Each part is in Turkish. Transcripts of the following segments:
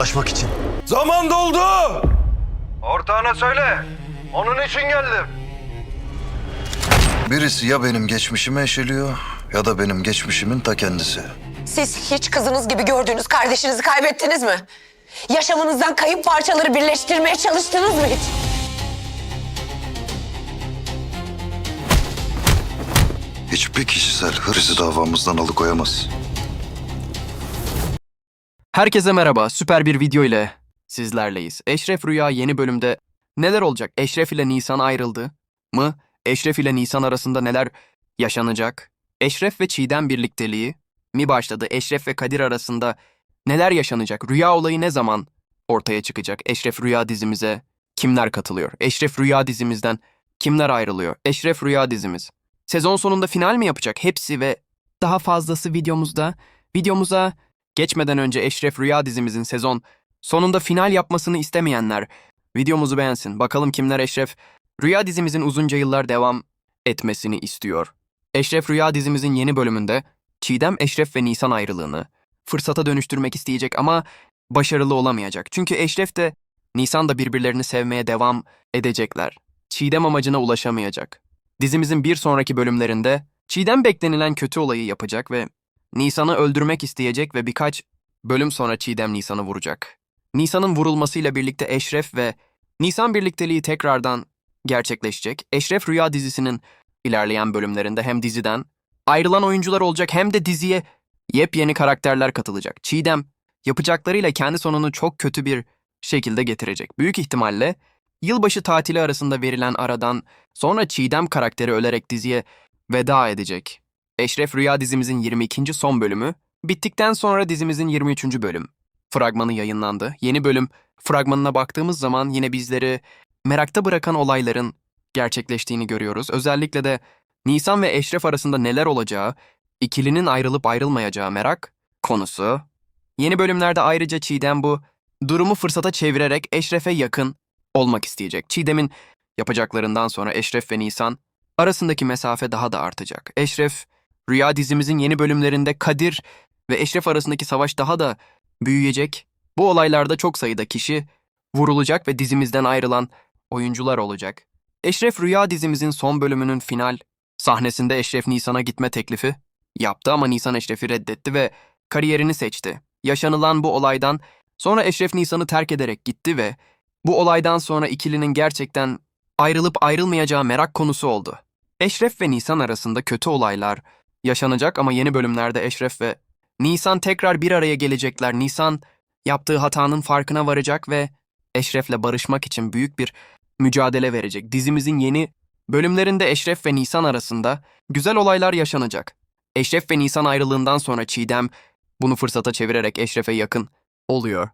Aşmak için. Zaman doldu. Ortağına söyle. Onun için geldim. Birisi ya benim geçmişimi eşeliyor ya da benim geçmişimin ta kendisi. Siz hiç kızınız gibi gördüğünüz kardeşinizi kaybettiniz mi? Yaşamınızdan kayıp parçaları birleştirmeye çalıştınız mı hiç? Hiçbir kişisel hırsı davamızdan alıkoyamaz. Herkese merhaba, süper bir video ile sizlerleyiz. Eşref Rüya yeni bölümde neler olacak? Eşref ile Nisan ayrıldı mı? Eşref ile Nisan arasında neler yaşanacak? Eşref ve Çiğdem birlikteliği mi başladı? Eşref ve Kadir arasında neler yaşanacak? Rüya olayı ne zaman ortaya çıkacak? Eşref Rüya dizimize kimler katılıyor? Eşref Rüya dizimizden kimler ayrılıyor? Eşref Rüya dizimiz sezon sonunda final mi yapacak? Hepsi ve daha fazlası videomuzda. Videomuza Geçmeden önce Eşref Rüya dizimizin sezon sonunda final yapmasını istemeyenler videomuzu beğensin. Bakalım kimler Eşref Rüya dizimizin uzunca yıllar devam etmesini istiyor. Eşref Rüya dizimizin yeni bölümünde Çiğdem Eşref ve Nisan ayrılığını fırsata dönüştürmek isteyecek ama başarılı olamayacak. Çünkü Eşref de Nisan da birbirlerini sevmeye devam edecekler. Çiğdem amacına ulaşamayacak. Dizimizin bir sonraki bölümlerinde Çiğdem beklenilen kötü olayı yapacak ve Nisan'ı öldürmek isteyecek ve birkaç bölüm sonra Çiğdem Nisan'ı vuracak. Nisan'ın vurulmasıyla birlikte Eşref ve Nisan birlikteliği tekrardan gerçekleşecek. Eşref Rüya dizisinin ilerleyen bölümlerinde hem diziden ayrılan oyuncular olacak hem de diziye yepyeni karakterler katılacak. Çiğdem yapacaklarıyla kendi sonunu çok kötü bir şekilde getirecek. Büyük ihtimalle yılbaşı tatili arasında verilen aradan sonra Çiğdem karakteri ölerek diziye veda edecek. Eşref Rüya dizimizin 22. son bölümü, bittikten sonra dizimizin 23. bölüm. Fragmanı yayınlandı. Yeni bölüm fragmanına baktığımız zaman yine bizleri merakta bırakan olayların gerçekleştiğini görüyoruz. Özellikle de Nisan ve Eşref arasında neler olacağı, ikilinin ayrılıp ayrılmayacağı merak konusu. Yeni bölümlerde ayrıca Çiğdem bu durumu fırsata çevirerek Eşref'e yakın olmak isteyecek. Çiğdem'in yapacaklarından sonra Eşref ve Nisan arasındaki mesafe daha da artacak. Eşref Rüya dizimizin yeni bölümlerinde Kadir ve Eşref arasındaki savaş daha da büyüyecek. Bu olaylarda çok sayıda kişi vurulacak ve dizimizden ayrılan oyuncular olacak. Eşref Rüya dizimizin son bölümünün final sahnesinde Eşref Nisan'a gitme teklifi yaptı ama Nisan Eşref'i reddetti ve kariyerini seçti. Yaşanılan bu olaydan sonra Eşref Nisan'ı terk ederek gitti ve bu olaydan sonra ikilinin gerçekten ayrılıp ayrılmayacağı merak konusu oldu. Eşref ve Nisan arasında kötü olaylar yaşanacak ama yeni bölümlerde Eşref ve Nisan tekrar bir araya gelecekler. Nisan yaptığı hatanın farkına varacak ve Eşref'le barışmak için büyük bir mücadele verecek. Dizimizin yeni bölümlerinde Eşref ve Nisan arasında güzel olaylar yaşanacak. Eşref ve Nisan ayrılığından sonra Çiğdem bunu fırsata çevirerek Eşref'e yakın oluyor.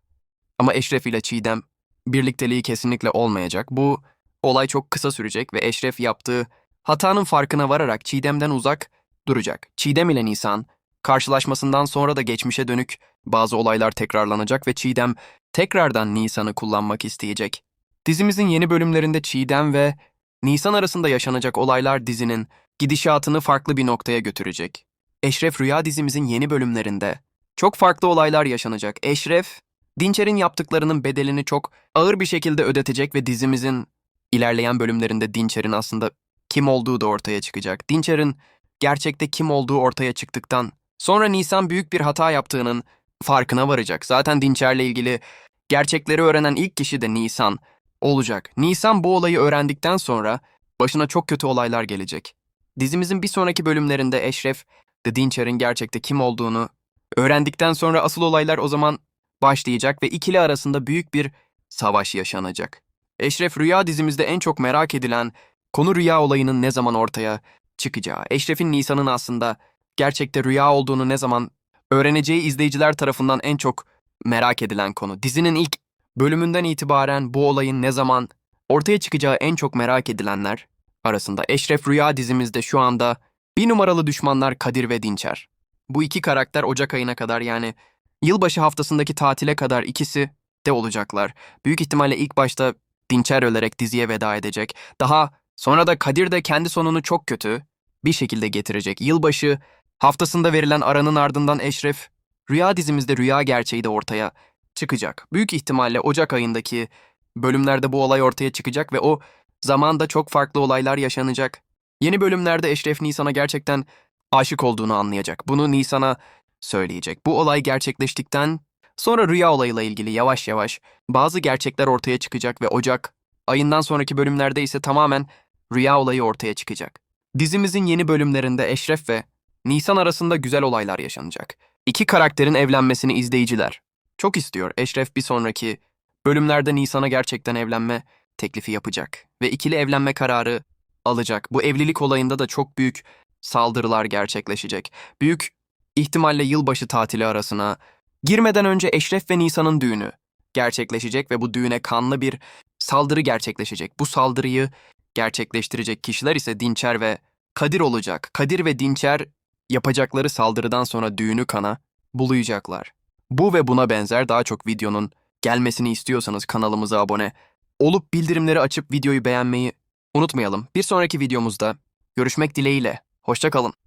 Ama Eşref ile Çiğdem birlikteliği kesinlikle olmayacak. Bu olay çok kısa sürecek ve Eşref yaptığı hatanın farkına vararak Çiğdem'den uzak duracak. Çiğdem ile Nisan, karşılaşmasından sonra da geçmişe dönük bazı olaylar tekrarlanacak ve Çiğdem tekrardan Nisan'ı kullanmak isteyecek. Dizimizin yeni bölümlerinde Çiğdem ve Nisan arasında yaşanacak olaylar dizinin gidişatını farklı bir noktaya götürecek. Eşref Rüya dizimizin yeni bölümlerinde çok farklı olaylar yaşanacak. Eşref, Dinçer'in yaptıklarının bedelini çok ağır bir şekilde ödetecek ve dizimizin ilerleyen bölümlerinde Dinçer'in aslında kim olduğu da ortaya çıkacak. Dinçer'in gerçekte kim olduğu ortaya çıktıktan sonra Nisan büyük bir hata yaptığının farkına varacak. Zaten Dinçer'le ilgili gerçekleri öğrenen ilk kişi de Nisan olacak. Nisan bu olayı öğrendikten sonra başına çok kötü olaylar gelecek. Dizimizin bir sonraki bölümlerinde Eşref, The Dinçer'in gerçekte kim olduğunu öğrendikten sonra asıl olaylar o zaman başlayacak ve ikili arasında büyük bir savaş yaşanacak. Eşref Rüya dizimizde en çok merak edilen konu rüya olayının ne zaman ortaya çıkacağı, Eşref'in Nisan'ın aslında gerçekte rüya olduğunu ne zaman öğreneceği izleyiciler tarafından en çok merak edilen konu. Dizinin ilk bölümünden itibaren bu olayın ne zaman ortaya çıkacağı en çok merak edilenler arasında. Eşref Rüya dizimizde şu anda bir numaralı düşmanlar Kadir ve Dinçer. Bu iki karakter Ocak ayına kadar yani yılbaşı haftasındaki tatile kadar ikisi de olacaklar. Büyük ihtimalle ilk başta Dinçer ölerek diziye veda edecek. Daha Sonra da Kadir de kendi sonunu çok kötü bir şekilde getirecek. Yılbaşı haftasında verilen aranın ardından Eşref, Rüya dizimizde rüya gerçeği de ortaya çıkacak. Büyük ihtimalle Ocak ayındaki bölümlerde bu olay ortaya çıkacak ve o zamanda çok farklı olaylar yaşanacak. Yeni bölümlerde Eşref Nisan'a gerçekten aşık olduğunu anlayacak. Bunu Nisan'a söyleyecek. Bu olay gerçekleştikten sonra rüya olayıyla ilgili yavaş yavaş bazı gerçekler ortaya çıkacak ve Ocak ayından sonraki bölümlerde ise tamamen rüya olayı ortaya çıkacak. Dizimizin yeni bölümlerinde Eşref ve Nisan arasında güzel olaylar yaşanacak. İki karakterin evlenmesini izleyiciler çok istiyor. Eşref bir sonraki bölümlerde Nisan'a gerçekten evlenme teklifi yapacak ve ikili evlenme kararı alacak. Bu evlilik olayında da çok büyük saldırılar gerçekleşecek. Büyük ihtimalle yılbaşı tatili arasına girmeden önce Eşref ve Nisan'ın düğünü gerçekleşecek ve bu düğüne kanlı bir saldırı gerçekleşecek. Bu saldırıyı gerçekleştirecek kişiler ise Dinçer ve Kadir olacak. Kadir ve Dinçer yapacakları saldırıdan sonra düğünü kana bulayacaklar. Bu ve buna benzer daha çok videonun gelmesini istiyorsanız kanalımıza abone olup bildirimleri açıp videoyu beğenmeyi unutmayalım. Bir sonraki videomuzda görüşmek dileğiyle. Hoşçakalın.